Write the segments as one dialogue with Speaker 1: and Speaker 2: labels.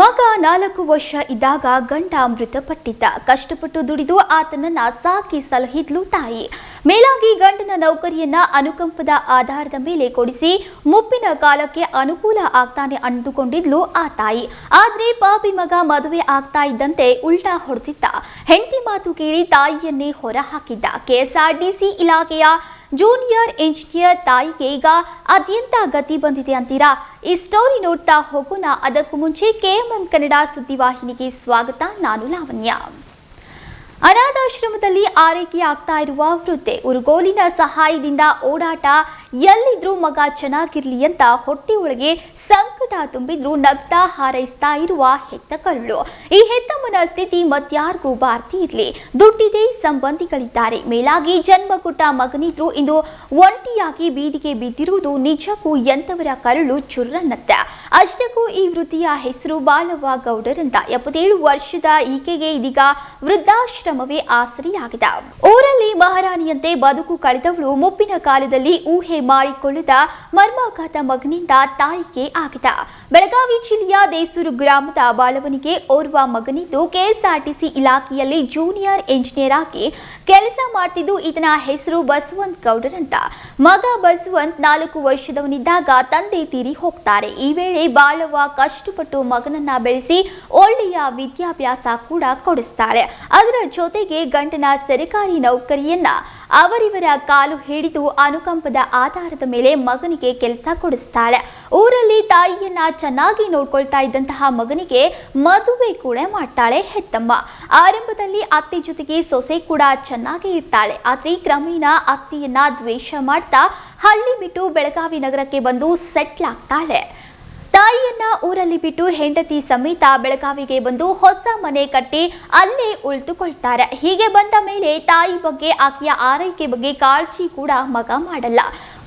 Speaker 1: ಮಗ ನಾಲ್ಕು ವರ್ಷ ಇದ್ದಾಗ ಗಂಡ ಮೃತಪಟ್ಟಿದ್ದ. ಕಷ್ಟಪಟ್ಟು ದುಡಿದು ಆತನನ್ನ ಸಾಕಿ ಸಲಹಿದ್ಲು ತಾಯಿ. ಮೇಲಾಗಿ ಗಂಡನ ನೌಕರಿಯನ್ನ ಅನುಕಂಪದ ಆಧಾರದ ಮೇಲೆ ಕೊಡಿಸಿ ಮುಪ್ಪಿನ ಕಾಲಕ್ಕೆ ಅನುಕೂಲ ಆಗ್ತಾನೆ ಅಂದುಕೊಂಡಿದ್ಲು ಆ ತಾಯಿ. ಆದ್ರೆ ಪಾಪಿ ಮಗ ಮದುವೆ ಆಗ್ತಾ ಇದ್ದಂತೆ ಉಲ್ಟಾ ಹೊಡೆದಿದ್ದ. ಹೆಂಡತಿ ಮಾತು ಕೇಳಿ ತಾಯಿಯನ್ನೇ ಹೊರ ಹಾಕಿದ್ದ ಕೆಎಸ್ಆರ್ಟಿಸಿ ಇಲಾಖೆಯ ಜೂನಿಯರ್ ಇಂಜಿನಿಯರ್ ತಾಯಿಗೆ ಈಗ ಅತ್ಯಂತ ಗತಿ ಬಂದಿದೆ ಅಂತೀರಾ? ಈ ಸ್ಟೋರಿ ನೋಡ್ತಾ ಹೋಗೋಣ. ಅದಕ್ಕೂ ಮುಂಚೆ ಕೆಎಂಎಂ ಕನ್ನಡ ಸುದ್ದಿವಾಹಿನಿಗೆ ಸ್ವಾಗತ. ನಾನು ಲಾವಣ್ಯ. ಅನಾಥಾಶ್ರಮದಲ್ಲಿ ಆರೈಕೆ ಆಗ್ತಾ ಇರುವ ವೃದ್ಧೆ, ಉರುಗೋಲಿನ ಸಹಾಯದಿಂದ ಓಡಾಟ ಎಲ್ಲಿದ್ರೂ ಮಗ ಚೆನ್ನಾಗಿರ್ಲಿ ಅಂತ ಹೊಟ್ಟೆ ಒಳಗೆ ಸಂಕಟ ತುಂಬಿದ್ರು ನಗ್ತಾ ಹಾರೈಸ್ತಾ ಇರುವ ಹೆತ್ತ ಕರುಳು. ಈ ಹೆತ್ತಮ್ಮನ ಸ್ಥಿತಿ ಮತ್ಯಾರಿಗೂ ಬಾರ್ತಿ ಇರಲಿ. ದುಡ್ಡಿದೆ, ಸಂಬಂಧಿಗಳಿದ್ದಾರೆ. ಮೇಲಾಗಿ ಜನ್ಮ ಕೊಟ್ಟ ಮಗನಿದ್ರು ಇಂದು ಒಂಟಿಯಾಗಿ ಬೀದಿಗೆ ಬಿದ್ದಿರುವುದು ನಿಜಕ್ಕೂ ಎಂತವರ ಕರುಳು ಚುರ್ರನ್ನತ್ತ ಅಷ್ಟಕ್ಕೂ ಈ ವೃತ್ತಿಯ ಹೆಸರು ಬಾಳವ್ವ ಗೌಡರಂತ ಎಪ್ಪತ್ತೇಳು ವರ್ಷದ ಈಕೆಗೆ ಇದೀಗ ವೃದ್ಧಾಶ್ರಮವೇ ಆಸರಿಯಾಗಿದೆ. ಊರಲ್ಲಿ ಮಹಾರಾಣಿಯಂತೆ ಬದುಕು ಕಳೆದವಳು. ಮುಪ್ಪಿನ ಕಾಲದಲ್ಲಿ ಊಹೆ ಮಾಡಿಕೊಳ್ಳದ ಮರ್ಮಾಘಾತ ಮಗನಿಂದ ತಾಯಿಗೆ ಆಗಿದ. ಬೆಳಗಾವಿ ಜಿಲ್ಲೆಯ ದೇಸೂರು ಗ್ರಾಮದ ಬಾಳವನಿಗೆ ಓರ್ವ ಮಗನಿದ್ದು ಕೆಎಸ್ಆರ್ಟಿಸಿ ಇಲಾಖೆಯಲ್ಲಿ ಜೂನಿಯರ್ ಎಂಜಿನಿಯರ್ ಆಗಿ ಕೆಲಸ ಮಾಡ್ತಿದ್ದು ಇದನ ಹೆಸರು ಬಸವಂತ್ ಗೌಡರಂತ. ಮಗ ಬಸವಂತ್ ನಾಲ್ಕು ವರ್ಷದವನಿದ್ದಾಗ ತಂದೆ ತೀರಿ ಹೋಗ್ತಾರೆ. ಈ ವೇಳೆ ಬಾಳವ ಕಷ್ಟಪಟ್ಟು ಮಗನನ್ನ ಬೆಳೆಸಿ ಒಳ್ಳೆಯ ವಿದ್ಯಾಭ್ಯಾಸ ಕೂಡ ಕೊಡಿಸ್ತಾರೆ. ಅದರ ಜೊತೆಗೆ ಗಂಡನ ಸರ್ಕಾರಿ ನೌಕರಿಯನ್ನ ಅವರಿವರ ಕಾಲು ಹಿಡಿದು ಅನುಕಂಪದ ಆಧಾರದ ಮೇಲೆ ಮಗನಿಗೆ ಕೆಲಸ ಕೊಡಿಸ್ತಾಳೆ. ಊರಲ್ಲಿ ತಾಯಿಯನ್ನ ಚೆನ್ನಾಗಿ ನೋಡ್ಕೊಳ್ತಾ ಇದ್ದಂತಹ ಮಗನಿಗೆ ಮದುವೆ ಕೂಡ ಮಾಡ್ತಾಳೆ ಹೆತ್ತಮ್ಮ. ಆರಂಭದಲ್ಲಿ ಅತ್ತೆ ಜೊತೆಗೆ ಸೊಸೆ ಕೂಡ ಚೆನ್ನಾಗಿ ಇರ್ತಾಳೆ. ಆದ್ರೆ ಕ್ರಮೇಣ ಅತ್ತೆಯನ್ನ ದ್ವೇಷ ಮಾಡ್ತಾ ಹಳ್ಳಿ ಬಿಟ್ಟು ಬೆಳಗಾವಿ ನಗರಕ್ಕೆ ಬಂದು ಸೆಟ್ಲ್ ಆಗ್ತಾಳೆ. ತಾಯಿಯನ್ನ ಊರಲ್ಲಿ ಬಿಟ್ಟು ಹೆಂಡತಿ ಸಮೇತ ಬೆಳಗಾವಿಗೆ ಬಂದು ಹೊಸ ಮನೆ ಕಟ್ಟಿ ಅಲ್ಲೇ ಉಳಿದುಕೊಳ್ತಾರೆ. ಹೀಗೆ ಬಂದ ಮೇಲೆ ತಾಯಿ ಬಗ್ಗೆ ಆಕೆಯ ಆರೈಕೆ ಬಗ್ಗೆ ಕಾಳಜಿ ಕೂಡ ಮಗ ಮಾಡಲ್ಲ.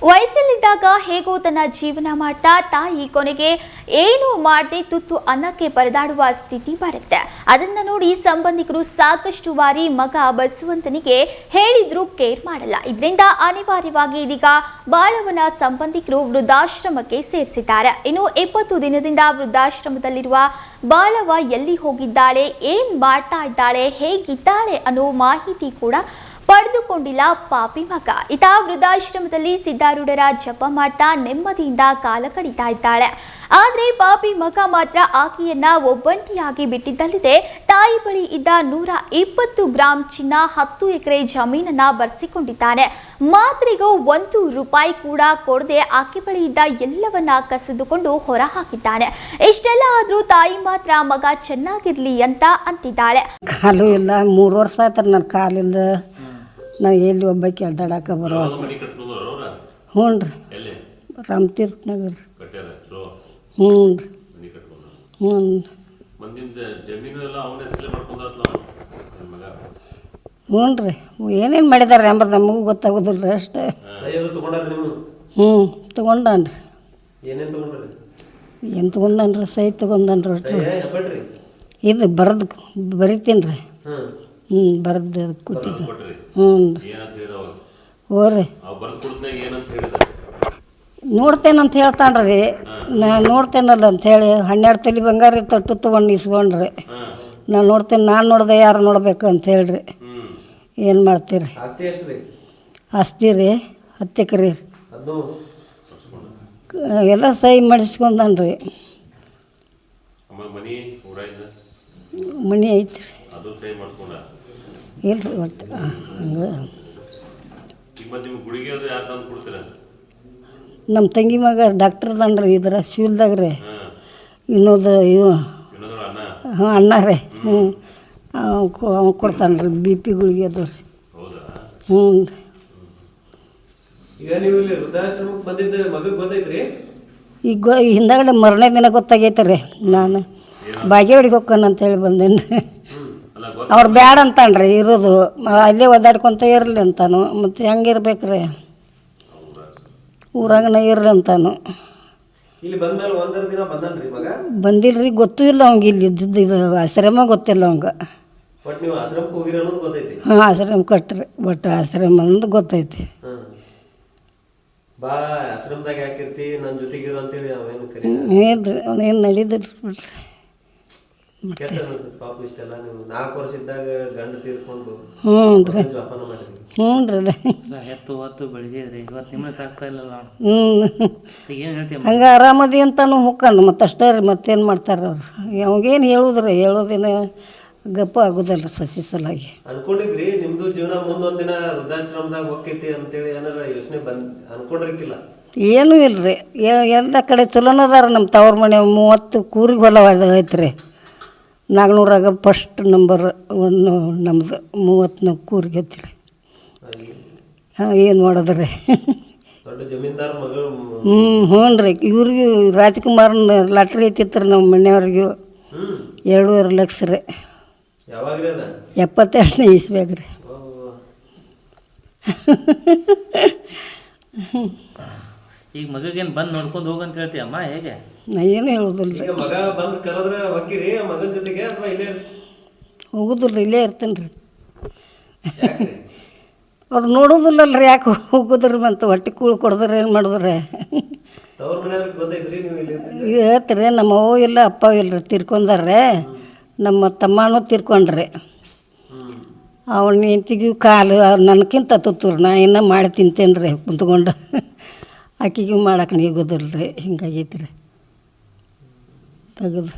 Speaker 1: ವಯಸ್ಸಲ್ಲಿದ್ದಾಗ ಹೇಗೋ ತನ್ನ ಜೀವನ ಮಾಡ್ತಾ ತಾಯಿ ಕೊನೆಗೆ ಏನು ಮಾಡದೆ ತುತ್ತು ಅನ್ನಕ್ಕೆ ಪರದಾಡುವ ಸ್ಥಿತಿ ಬರುತ್ತೆ. ಅದನ್ನ ನೋಡಿ ಸಂಬಂಧಿಕರು ಸಾಕಷ್ಟು ಬಾರಿ ಮಗ ಬಸವಂತನಿಗೆ ಹೇಳಿದ್ರು ಕೇರ್ ಮಾಡಲ್ಲ. ಇದರಿಂದ ಅನಿವಾರ್ಯವಾಗಿ ಇದೀಗ ಬಾಳವನ ಸಂಬಂಧಿಕರು ವೃದ್ಧಾಶ್ರಮಕ್ಕೆ ಸೇರಿಸಿದ್ದಾರೆ. ಇನ್ನು ಇಪ್ಪತ್ತು ದಿನದಿಂದ ವೃದ್ಧಾಶ್ರಮದಲ್ಲಿರುವ ಬಾಳವ ಎಲ್ಲಿ ಹೋಗಿದ್ದಾಳೆ, ಏನ್ ಮಾಡ್ತಾ ಇದ್ದಾಳೆ, ಹೇಗಿದ್ದಾಳೆ ಅನ್ನೋ ಮಾಹಿತಿ ಕೂಡ ಪಡೆದುಕೊಂಡಿಲ್ಲ ಪಾಪಿ ಮಗ. ಇತ ವೃದ್ಧಾಶ್ರಮದಲ್ಲಿ ಸಿದ್ಧಾರೂಢರ ಜಪ ಮಾಡ್ತಾ ನೆಮ್ಮದಿಯಿಂದ ಕಾಲ ಕಳೀತಾ ಇದ್ದಾಳೆ. ಆದ್ರೆ ಪಾಪಿ ಮಗ ಮಾತ್ರ ಆಕೆಯನ್ನ ಒಬ್ಬಂಟಿಯಾಗಿ ಬಿಟ್ಟಿದ್ದಲ್ಲದೆ. ತಾಯಿ ಬಳಿ ಇದ್ದ ನೂರ ಇಪ್ಪತ್ತು ಗ್ರಾಂ ಚಿನ್ನ ಹತ್ತು ಎಕರೆ ಜಮೀನನ್ನ ಬರೆಸಿಕೊಂಡಿದ್ದಾನೆ. ಮಾತ್ರೆಗೂ ಒಂದು ರೂಪಾಯಿ ಕೂಡ ಕೊಡದೆ ಆಕೆ ಬಳಿ ಇದ್ದ ಎಲ್ಲವನ್ನ ಕಸಿದುಕೊಂಡು ಹೊರ ಹಾಕಿದ್ದಾನೆ ಇಷ್ಟೆಲ್ಲ ಆದ್ರೂ ತಾಯಿ ಮಾತ್ರ ಮಗ ಚೆನ್ನಾಗಿರ್ಲಿ ಅಂತ ಅಂತಿದ್ದಾಳೆ.
Speaker 2: ಕಾಲು ಇಲ್ಲ ಮೂರು ವರ್ಷ ಆಯ್ತು ನನ್ನ ಕಾಲಿಲ್ಲ ನಾ ಎಲ್ಲಿ ಒಬ್ಬಾಕಿ ಅಡ್ಡಾಡಕ್ಕೆ ಬರೋ ಹ್ಞೂ ರೀ ರಾಮತೀರ್ಥ ನಗರ ಹ್ಞೂ ರೀ ಹ್ಞೂ ಹ್ಞೂ ರೀ ಏನೇನು ಮಾಡಿದಾರೆ ಅಂಬರ್ ನಮಗೂ ಗೊತ್ತಾಗೋದಿಲ್ಲ ರೀ ಅಷ್ಟೇ
Speaker 3: ನೀವು?
Speaker 2: ಹ್ಞೂ ತಗೊಂಡಾನ
Speaker 3: ಏನೇನ್ ತಗೊಂಡ್ರಿ
Speaker 2: ಏನು ತೊಗೊಂಡಾನ್ರಿ? ಸೈ ತೊಗೊಂಡಾನ್ರಿ ಅಷ್ಟು. ಇದು ಬರೆದು ಬರಿತೀನಿ ರೀ ಹ್ಞೂ ಬರೆದು ಕೊಟ್ಟಿದ್ದೆ. ಹ್ಞೂ. ರೀ
Speaker 4: ಏನಂತ ಹೇಳಿದ ಅವಾಗ
Speaker 2: ಹ್ಞೂ ರೀ
Speaker 4: ಅವ್ ಬರ್ದು ಕೊಡ್ತಾಗ ಏನಂತ ಹೇಳಿದ?
Speaker 2: ನೋಡ್ತೇನಂತ ಹೇಳ್ತಾನೆ ರೀ ನಾ ನೋಡ್ತೇನಲ್ಲ ಅಂಥೇಳಿ. ಹನ್ನೆರಡು ತಲೆ ಬಂಗಾರ ತೊಟ್ಟು ತೊಗೊಂಡು ಇಸ್ಕೊಂಡ್ರಿ. ನಾನು ನೋಡ್ತೇನೆ ನಾನು ನೋಡ್ದೆ ಯಾರು ನೋಡಬೇಕು ಅಂತ ಹೇಳ್ರಿ. ಏನು ಮಾಡ್ತೀರಿ?
Speaker 3: ಆಸ್ತಿ ಹತ್ತಿಕ್ರಿ ರೀ? ಹತ್ತಿಕ್ರಿ
Speaker 2: ಎಲ್ಲ ಸಹಿ ಮಾಡಿಸ್ಕೊಂಡನ್ರಿ.
Speaker 4: ರೀ ಮನಿ ಊರಾಗಿಂದ?
Speaker 2: ಐತಿ ರೀ ಒಟ್ಟು ಹಂಗೆ. ನಮ್ಮ ತಂಗಿ ಮಗ ಡಾಕ್ಟರ್ ಅದಾನ್ರಿ ಇದ್ರ ಶಿವಲ್ದಾಗ ರೀ. ಇನ್ನೊಂದು ಇವ. ಹಾಂ ಅಣ್ಣ ರೀ. ಹ್ಞೂ ಅವ ಕೊಡ್ತಾನೆ ರೀ ಬಿ ಪಿ ಗುಳಿಗೆ ಅದು ರೀ.
Speaker 4: ಹೌದಾ?
Speaker 2: ಹ್ಞೂ ರೀ.
Speaker 3: ಈಗ ಇಲ್ಲಿ
Speaker 2: ಗೊ ಹಿಂದಾಗಡೆ ಮರನೇ ದಿನ ಗೊತ್ತಾಗೈತೆ ರೀ. ನಾನು ಬಾಗೇವಾಡಿಗೆ ಹೋಗ್ಕನ್ ಅಂತೇಳಿ ಹೇಳಿ ರೀ ಅವ್ರು ಬ್ಯಾಡ ಅಂತಾನ್ರಿ ಇರೋದು. ಅಲ್ಲೇ ಒದ್ದಾಡ್ಕೊಂತ ಇರಲಿ ಅಂತಾನು. ಮತ್ತು ಹೆಂಗಿರ್ಬೇಕು ರೀ ಊರಾಗನ ಇರಲಿ ಅಂತಾನು. ಬಂದಿಲ್ರಿ ಗೊತ್ತೂ ಇಲ್ಲ ಅವಂಗೆ ಇಲ್ಲಿ ಇದ್ದಿದ್ದು ಇದು ಆಶ್ರಮ ಗೊತ್ತಿಲ್ಲ ಅವಂಗೆ. ಹಾಂ ಆಶ್ರಮ ಕಟ್ರಿ ಬಟ್ ಆಶ್ರಮ ಅನ್ನೋದು ಗೊತ್ತೈತಿ.
Speaker 3: ಬಾ ಆಶ್ರಮದಾಗ ಯಾಕಿರ್ತಿ ನನ್ನ ಜೊತೆಗಿರು ಅಂತೇಳಿ ಅವೇನು
Speaker 2: ಏನು ರೀ ಅವ್ನೇನು ನಡೀದಿಲ್ಲ ಬಿಡ್ರಿ. ಹಂಗೆ ಆರಾಮದಿ ಅಂತಾನು ಹುಕ್ಕಂದು ಮತ್ತೆ ಅಷ್ಟೇ ರೀ ಮತ್ತೇನು ಮಾಡ್ತಾರೆ ಅವ್ರು. ಅವಾಗೇನು ಹೇಳುದ್ರಿ? ಹೇಳೋದಿನ ಗಪ್ಪ ಆಗುದಲ್ಲ ಸಸಿ ಸಲಾಗಿ.
Speaker 3: ಅನ್ಕೊಂಡಿದ್ರಿ ನಿಮ್ದು ಜೀವನ ಮುಂದೊಂದ್ ದಿನ ವೃದ್ಧಾಶ್ರಮದಾಗ ಹೋಗ್ತೈತಿ ಅಂತೇಳಿ ಏನಾರ ಯೋಚನೆ ಬಂದ್ ಅನ್ಕೊಂಡಿರ್ಕಿಲ್ಲ?
Speaker 2: ಏನೂ ಇಲ್ರಿ. ಎಲ್ಲ ಕಡೆ ಚಲೋನದಾರ ನಮ್ಮ ತವ್ರ ಮನೆ. ಮೂವತ್ತು ಕೂರಿಗೆ ಹೊಲ ಐತ್ರಿ. ನಾಗ್ನೂರಾಗ ಫಸ್ಟ್ ನಂಬರ್ ಒಂದು ನಮ್ದು ಮೂವತ್ತ್ನಾಲ್ಕು ಕೂರಿಗೆ ಹತ್ತಿರ ಏನು
Speaker 3: ಜಮೀನ್ದಾರ ಮಗಳು
Speaker 2: ಹ್ಞೂ ಹ್ಞೂ ರೀ ಇವ್ರಿಗೂ ರಾಜ್ಕುಮಾರ್ನ ಲಾಟ್ರಿ ಐತಿತ್ತು ರೀ ನಮ್ಮ ಮನೆಯವ್ರಿಗೂ ಎರಡೂವರೆ ಲಕ್ಷ ರೀ. ಎಪ್ಪತ್ತೆರಡನೇ ಇಸ್ಬೇಕು ರೀ
Speaker 5: ಈಗ ಮಗಗೇನು ಬಂದು ನೋಡ್ಕೊಂಡು ಹೋಗಂತ ಹೇಳ್ತಿ ಅಮ್ಮ ಹೇಗೆ?
Speaker 2: ನಾ ಏನು ಹೇಳೋದಿಲ್ಲ. ರೀ
Speaker 3: ಈಗ ಮಗ ಬಂದ್ ಕರೆದ್ರೆ ಹೋಗಿರಿ ಮಗನ ಜೊತೆಗೆ ಅಥವಾ ಇಲ್ಲೇ
Speaker 2: ಹೋಗುದಿಲ್ಲ ಇಲ್ಲೇ ಇರ್ತೇನ್ರಿ. ರೀ
Speaker 3: ಯಾಕ್ರಿ?
Speaker 2: ಅವ್ರು ನೋಡೋದಿಲ್ಲಲ್ಲ ರೀ ಯಾಕೆ ಹೋಗುದ್ರಿ ಮತ್ತು ಹೊಟ್ಟೆ ಕೂಳು ಕೊಡಿದ್ರೆ ಏನು ಮಾಡಿದ್ರೆ?
Speaker 3: ತವ್ರ ಮನೆಯವ್ರಿಗೆ ಗೊತ್ತೈತ್ರಿ ನೀವು ಇಲ್ಲಿ ಇರ್ತೀರಿ?
Speaker 2: ಹೇಳ್ತೀರಿ ನಮ್ಮ ಅವ್ವ ಇಲ್ಲ ಅಪ್ಪ ಇಲ್ಲ ರೀ ತೀರ್ಕೊಂಡಾರೆ ನಮ್ಮ ತಮ್ಮನೂ ತೀರ್ಕೊಂಡ್ರಿ.
Speaker 3: ಹ್ಮ್.
Speaker 2: ಅವನ ಹೆಂಡ್ತಿಗೂ ಕಾಲು ನನಗಿಂತ ತುತ್ತೂರು ನಾ ಇನ್ನೂ ಮಾಡಿ ತಿಂತೇನೆ ರೀ ಕುಂತ್ಕೊಂಡು. ಆಕಿಗೂ ಮಾಡಕ್ಕೆ ನೀಗೋದಿಲ್ಲ ರೀ ಹಿಂಗಾಗೈತಿ ರೀ ತೆಗೆದು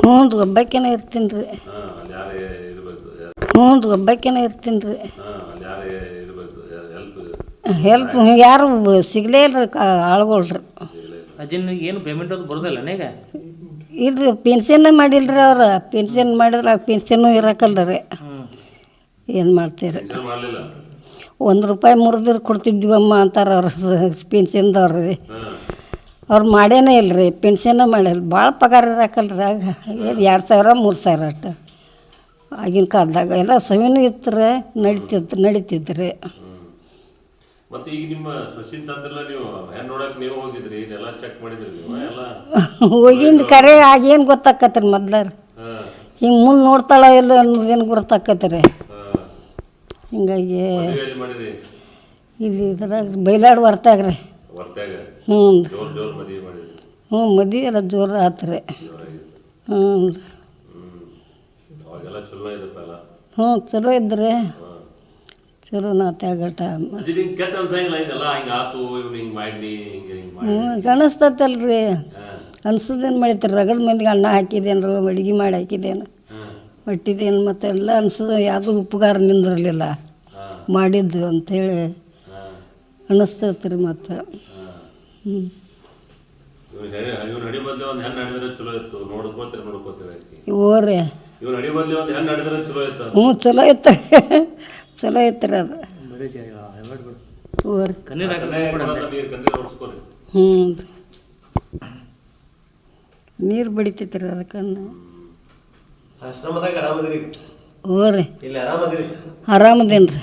Speaker 2: ಹ್ಞೂ ರೀ ಒಬ್ಬಾಕಿನೇ ಇರ್ತೀನಿ ರೀ ಹ್ಞೂ ರೀ ಒಬ್ಬಾಕಿನೇ ಇರ್ತೀನಿ ರೀ
Speaker 4: ಹೆಲ್ಪ್
Speaker 2: ಯಾರು ಸಿಗಲೇ ಇಲ್ಲ ರೀ ಆಳ್ಗಳು ರೀ
Speaker 5: ಅಜ್ಜನ್ ಏನು ಪೇಮೆಂಟ್ ಅದು ಬರೋದಿಲ್ಲ ಈಗ?
Speaker 2: ಇಲ್ರಿ ಪೆನ್ಷನ್ ಮಾಡಿಲ್ರಿ ಅವ್ರು ಪೆನ್ಷನ್ ಮಾಡಿದ್ರೆ ಪೆನ್ಷನ್ನು ಇರಕ್ಕಲ್ಲ ರೀ ಏನು ಮಾಡ್ತೀರಿ? ಒಂದು ರೂಪಾಯಿ ಮುರಿದ್ರೆ ಕೊಡ್ತಿದ್ವಮ್ಮ ಅಂತಾರೆ ಅವ್ರು ಪೆನ್ಷನ್ದವ್ರು. ರೀ ಅವ್ರು ಮಾಡೇನೇ ಇಲ್ಲ ರೀ ಪೆನ್ಷನ್ನ ಮಾಡಿಲ್ಲ ಭಾಳ ಪಗಾರ ಇರಾಕಲ್ರಿ ರೀ ಆಗ ಏನು ಎರಡು ಸಾವಿರ ಮೂರು ಸಾವಿರ ಅಷ್ಟು. ಆಗಿನ ಕಾಲದಾಗ ಎಲ್ಲ ಸವಿನೂ ಇತ್ತು ರೀ ನಡಿತಿತ್ತು ನಡೀತಿತ್ತು ರೀ ಹೋಗಿಂದ ಕರೆ ಆಗೇನು ಗೊತ್ತಾಕತ್ರಿ
Speaker 4: ಮೊದ್ಲಾರ?
Speaker 2: ಹಿಂಗೆ ಮುಂದೆ ನೋಡ್ತಾಳ ಇಲ್ಲ ಏನು ಗೊತ್ತಾಕತ್ರಿ? ಹಿಂಗಾಗಿ ಇಲ್ಲಿ ಇದ್ರಾಗ ಬೈಲಾಡ್ ರೀ ಹ್ಞೂ ಹ್ಞೂ ಮದುವೆ ಎಲ್ಲ ಜೋರು ಆತು ರೀ
Speaker 4: ಜೋರಾಗಿತ್ತು
Speaker 2: ಹ್ಞೂ ಹ್ಞೂ ಚಲೋ ಇದ್ರಿ. ಚಲೋ ನಾತ್ಯಾಗಟ ಹ್ಞೂ ಕಾಣಿಸ್ತೈತಲ್ರಿ. ಅನ್ಸೋದೇನು ಮಾಡಿತ್ರಿ ರಗಡ್ ಮಂದಿಗೆ ಅನ್ನ ಹಾಕಿದೇನು ಅಡುಗೆ ಮಾಡಿ ಹಾಕಿದೇನು?
Speaker 4: ಹಾ
Speaker 2: ಮತ್ತೆ ಎಲ್ಲ ಅನ್ಸೋದು ಯಾವುದೂ ಉಪಕಾರ ನಿಂದಿರಲಿಲ್ಲ. ಮಾಡಿದ್ದು ಅಂಥೇಳಿ ಅನ್ನಿಸ್ತೈತೆ ರೀ ಮತ್ತು. ಹ್ಞೂ ಓರಿ ಹ್ಞೂ ಚಲೋ ಇತ್ತು. ಚಲೋ ಇತ್ತು ರೀ ಅದು. ಓರಿ ಹ್ಞೂ. ನೀರು ಬಡಿತೈತ್ರಿ ರೀ ಅದಕ್ಕನ್ನು
Speaker 3: ಆಶ್ರಮದಾಗ ಆರಾಮದಿರಿ?
Speaker 2: ಓರಿ
Speaker 3: ಇಲ್ಲಿ ಆರಾಮದಿರಿ?
Speaker 2: ಆರಾಮದೇನು ರೀ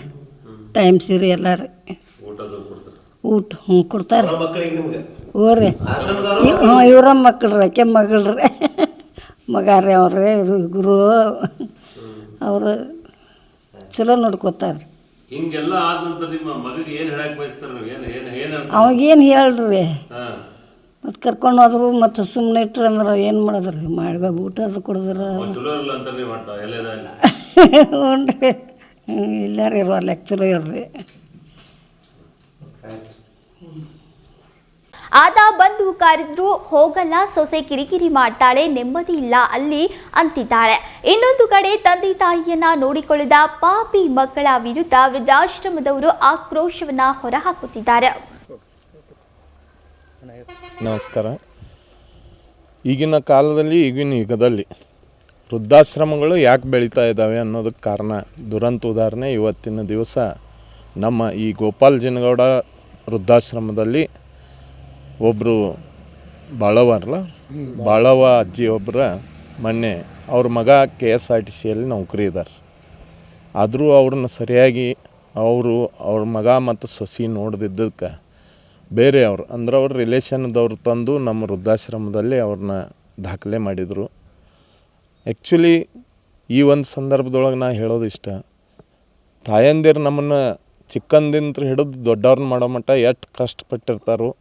Speaker 2: ಟೈಮ್ ಸೀರಿ ಎಲ್ಲ ರೀ.
Speaker 4: ಊಟದು ಕೊಡ್ತಾರೆ.
Speaker 2: ಊಟ ಹ್ಞೂ ಕೊಡ್ತಾರೆ.
Speaker 3: ಮಕ್ಕಳಿಗೆ ನಿಮ್ಗೆ?
Speaker 2: ಓರಿ
Speaker 3: ಆಶ್ರಮದವ್ರು?
Speaker 2: ಹ್ಞೂ ಇವರ ಮಕ್ಕಳು ರೀ ಆಕೆ ಮಗಳು ರೀ. ಮಗ ರೀ ಅವ್ರೆ ಗುರು ಅವರು ಚಲೋ ನೋಡ್ಕೋತಾರೆ
Speaker 4: ಹಿಂಗೆಲ್ಲ ಆದ ನಂತರ ನಿಮ್ಮ ಮಗಿಗೆ ಏನ್ ಹೇಳಕ್ ಬಯಸ್ತಾರ ನೀವು? ಏನ್ ಏನ್ ಏನ್ ಹೇಳ್ತೀರಿ?
Speaker 2: ಅವಾಗೇನು ಹೇಳ್ರಿ.
Speaker 4: ಹಾ.
Speaker 2: ಮತ್ತು ಕರ್ಕೊಂಡು ಹೋದ್ರು ಮತ್ತು ಸುಮ್ಮನೆ ಇಟ್ರು ಅಂದ್ರೆ ಏನು ಮಾಡಿದ್ರಿ? ಮಾಡ್ಬೇಕು ಊಟ ಅದು ಕೊಡಿದ್ರೆ. ಹ್ಞೂ ರೀ ಎಲ್ಲಾರು ಇರೋಲ್ಲ ಚಲೋ ಇರ್ರಿ
Speaker 1: ಆತ ಬಂದು ಕಾರಿದ್ರು ಹೋಗಲ್ಲ ಸೊಸೆ ಕಿರಿಕಿರಿ ಮಾಡ್ತಾಳೆ ನೆಮ್ಮದಿ ಇಲ್ಲ ಅಲ್ಲಿ ಅಂತಿದ್ದಾಳೆ. ಇನ್ನೊಂದು ಕಡೆ ತಂದೆ ತಾಯಿಯನ್ನ ನೋಡಿಕೊಳ್ಳದ ಪಾಪಿ ಮಕ್ಕಳ ವಿರುದ್ಧ ವೃದ್ಧಾಶ್ರಮದವರು ಆಕ್ರೋಶವನ್ನ ಹೊರಹಾಕುತ್ತಿದ್ದಾರೆ.
Speaker 6: ನಮಸ್ಕಾರ. ಈಗಿನ ಕಾಲದಲ್ಲಿ, ಈಗಿನ ಯುಗದಲ್ಲಿ ವೃದ್ಧಾಶ್ರಮಗಳು ಯಾಕೆ ಬೆಳೀತಾ ಇದ್ದಾವೆ ಅನ್ನೋದಕ್ಕೆ ಕಾರಣ ದುರಂತ ಉದಾಹರಣೆ ಇವತ್ತಿನ ದಿವಸ ನಮ್ಮ ಈ ಗೋಪಾಲ್ ಜಿನಗೌಡ ವೃದ್ಧಾಶ್ರಮದಲ್ಲಿ ಒಬ್ಬರು ಬಾಳವರಲ್ಲ ಬಾಳವ ಅಜ್ಜಿ ಒಬ್ಬರ ಮೊನ್ನೆ ಅವ್ರ ಮಗ ಕೆ ಎಸ್ ಆರ್ ಟಿ ಸಿಯಲ್ಲಿ ನೌಕರಿ ಇದ್ದಾರೆ ಆದರೂ ಅವ್ರನ್ನ ಸರಿಯಾಗಿ ಅವರು ಅವ್ರ ಮಗ ಮತ್ತು ಸೊಸಿ ನೋಡ್ದಿದ್ದಕ್ಕೆ ಬೇರೆಯವರು ಅಂದ್ರೆ ಅವ್ರ ರಿಲೇಷನ್ದವ್ರು ತಂದು ನಮ್ಮ ವೃದ್ಧಾಶ್ರಮದಲ್ಲಿ ಅವ್ರನ್ನ ದಾಖಲೆ ಮಾಡಿದರು. ಆ್ಯಕ್ಚುಲಿ ಈ ಒಂದು ಸಂದರ್ಭದೊಳಗೆ ನಾ ಹೇಳೋದು ಇಷ್ಟ. ತಾಯಂದಿರು ನಮ್ಮನ್ನು ಚಿಕ್ಕಂದಿಂತ ಹಿಡಿದು ದೊಡ್ಡವ್ರನ್ನ ಮಾಡೋ ಮಟ್ಟ ಎಷ್ಟು ಕಷ್ಟಪಟ್ಟಿರ್ತಾರೋ,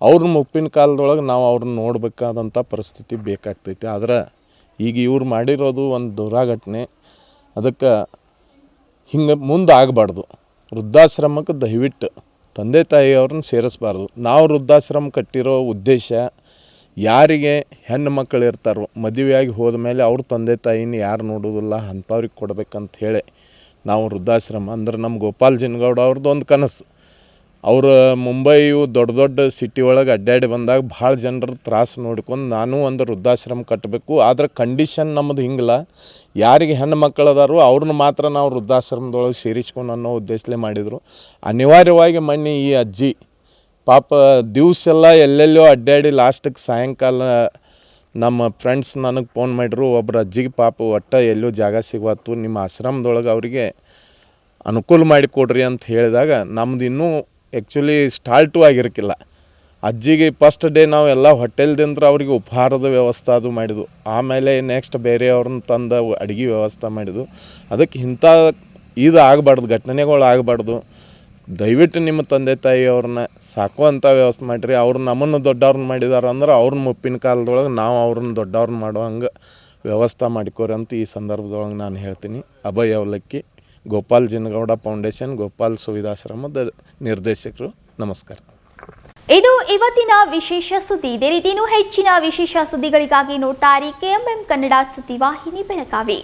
Speaker 6: ಅವ್ರ ಮುಪ್ಪಿನ ಕಾಲದೊಳಗೆ ನಾವು ಅವ್ರನ್ನ ನೋಡಬೇಕಾದಂಥ ಪರಿಸ್ಥಿತಿ ಬೇಕಾಗ್ತೈತಿ. ಆದ್ರೆ ಈಗ ಇವ್ರು ಮಾಡಿರೋದು ಒಂದು ದುರಾಘಟನೆ. ಅದಕ್ಕೆ ಹಿಂಗೆ ಮುಂದೆ ಆಗಬಾರ್ದು. ವೃದ್ಧಾಶ್ರಮಕ್ಕೆ ದಯವಿಟ್ಟು ತಂದೆ ತಾಯಿಯವ್ರನ್ನ ಸೇರಿಸ್ಬಾರ್ದು. ನಾವು ವೃದ್ಧಾಶ್ರಮ ಕಟ್ಟಿರೋ ಉದ್ದೇಶ ಯಾರಿಗೆ ಹೆಣ್ಣು ಮಕ್ಕಳು ಇರ್ತಾರೋ ಮದುವೆಯಾಗಿ ಹೋದ ಮೇಲೆ ಅವ್ರ ತಂದೆ ತಾಯಿನ ಯಾರು ನೋಡೋದಿಲ್ಲ, ಅಂಥವ್ರಿಗೆ ಕೊಡಬೇಕಂತ ಹೇಳಿ ನಾವು ವೃದ್ಧಾಶ್ರಮ, ಅಂದ್ರೆ ನಮ್ಮ ಗೋಪಾಲ್ ಜಿನ್ಗೌಡ ಅವ್ರದ್ದು ಒಂದು ಕನಸು. ಅವ್ರು ಮುಂಬೈಯು ದೊಡ್ಡ ದೊಡ್ಡ ಸಿಟಿ ಒಳಗೆ ಅಡ್ಡಾಡಿ ಬಂದಾಗ ಭಾಳ ಜನರ ತ್ರಾಸು ನೋಡ್ಕೊಂಡು ನಾನು ಒಂದು ವೃದ್ಧಾಶ್ರಮ ಕಟ್ಟಬೇಕು ಆದ್ರೆ ಕಂಡೀಷನ್ ನಮ್ಮದು ಹಿಂಗಿಲ್ಲ. ಯಾರಿಗೆ ಹೆಣ್ಣು ಮಕ್ಕಳು ಅದಾರೋ ಅವ್ರನ್ನ ಮಾತ್ರ ನಾವು ವೃದ್ಧಾಶ್ರಮದೊಳಗೆ ಸೇರಿಸ್ಕೊಂಡು ಅನ್ನೋ ಉದ್ದೇಶಲೇ ಮಾಡಿದರು. ಅನಿವಾರ್ಯವಾಗಿ ಮೊನ್ನೆ ಈ ಅಜ್ಜಿ, ಪಾಪ ದಿವಸೆಲ್ಲ ಎಲ್ಲೆಲ್ಲೋ ಅಡ್ಡಾಡಿ ಲಾಸ್ಟಿಗೆ ಸಾಯಂಕಾಲ ನಮ್ಮ ಫ್ರೆಂಡ್ಸ್ ನನಗೆ ಫೋನ್ ಮಾಡಿದ್ರು ಒಬ್ಬರು ಅಜ್ಜಿಗೆ ಪಾಪ ಒಟ್ಟು ಎಲ್ಲೋ ಜಾಗ ಸಿಗುವತ್ತು, ನಿಮ್ಮ ಆಶ್ರಮದೊಳಗೆ ಅವರಿಗೆ ಅನುಕೂಲ ಮಾಡಿಕೊಡ್ರಿ ಅಂತ ಹೇಳಿದಾಗ ನಮ್ದು ಇನ್ನೂ ಆ್ಯಕ್ಚುಲಿ ಸ್ಟಾರ್ಟು ಆಗಿರಕ್ಕಿಲ್ಲ ಅಜ್ಜಿಗೆ ಫಸ್ಟ್ ಡೇ ನಾವು ಎಲ್ಲ ಹೋಟೆಲ್ದಿಂದ ಅವ್ರಿಗೆ ಉಪಹಾರದ ವ್ಯವಸ್ಥೆ ಅದು ಮಾಡಿದ್ವು. ಆಮೇಲೆ ನೆಕ್ಸ್ಟ್ ಬೇರೆಯವ್ರನ್ನ ತಂದು ಅಡುಗೆ ವ್ಯವಸ್ಥೆ ಮಾಡಿದ್ವು. ಅದಕ್ಕೆ ಇಂಥ ಇದು ಆಗಬಾರ್ದು, ಘಟನೆಗಳು ಆಗಬಾರ್ದು. ದಯವಿಟ್ಟು ನಿಮ್ಮ ತಂದೆ ತಾಯಿಯವ್ರನ್ನ ಸಾಕುವಂಥ ವ್ಯವಸ್ಥೆ ಮಾಡಿರಿ. ಅವ್ರು ನಮ್ಮನ್ನು ದೊಡ್ಡವ್ರನ್ನ ಮಾಡಿದಾರೆ ಅಂದ್ರೆ ಅವ್ರನ್ನ ಮುಪ್ಪಿನ ಕಾಲದೊಳಗೆ ನಾವು ಅವ್ರನ್ನ ದೊಡ್ಡವ್ರನ್ನ ಮಾಡೋ ಹಂಗೆ ವ್ಯವಸ್ಥೆ ಮಾಡಿಕೋರಿ ಅಂತ ಈ ಸಂದರ್ಭದೊಳಗೆ ನಾನು ಹೇಳ್ತೀನಿ. ಅಭಯ ಅವಲಕ್ಕಿ. ಗೋಪಾಲ್ ಜಿನಗೌಡ ಫೌಂಡೇಶನ್, ಗೋಪಾಲ್ ಸುವಿಧಾಶ್ರಮದ ನಿರ್ದೇಶಕರು, ನಮಸ್ಕಾರ.
Speaker 1: ಇದು ಇವತ್ತಿನ ವಿಶೇಷ ಸುದ್ದಿ. ಇದೇ ರೀತಿ ಇನ್ನೂ ಹೆಚ್ಚಿನ ವಿಶೇಷ ಸುದ್ದಿಗಳಿಗಾಗಿ ನೋಡ್ತಾ ಇರಿ ಕೆಎಂಎಂ ಕನ್ನಡ ಸುದ್ದಿವಾಹಿನಿ ಬೆಳಗಾವಿ.